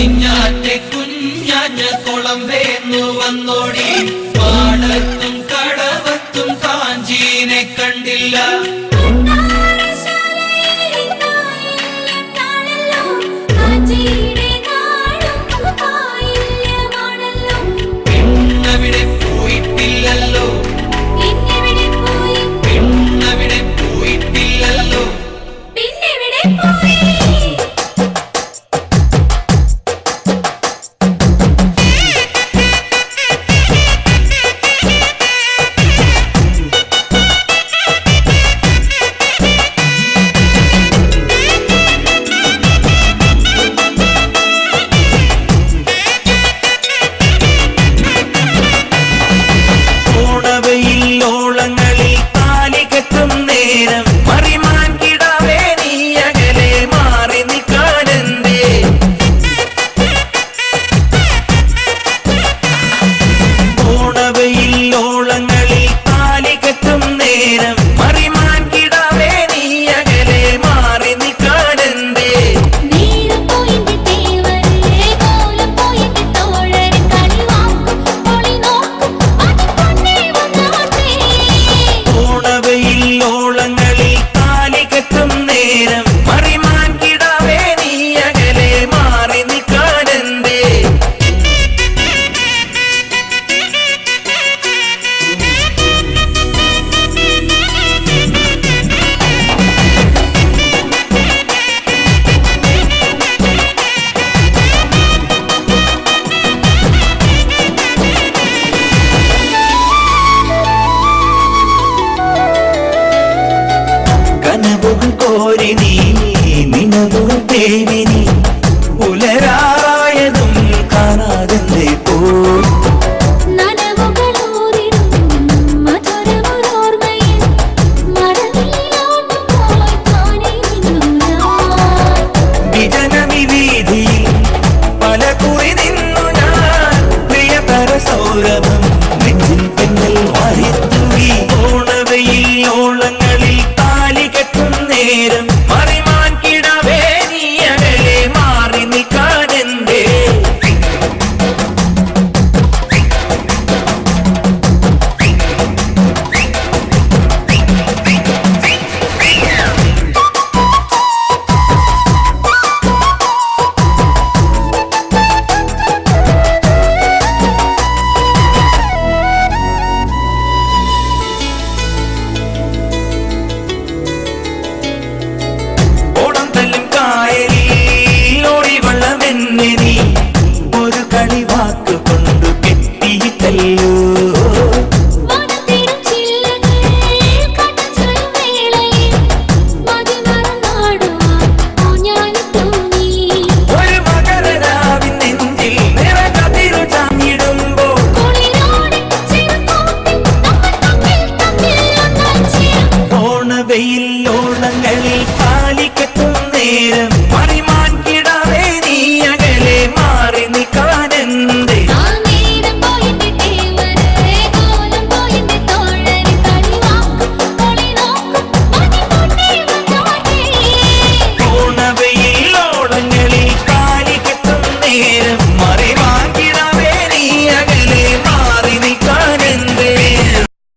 പടിഞ്ഞാറ്റെ കുഞ്ഞാഞ്ഞ കുളം വേന്നു വന്നോടി. കോരി നീ değil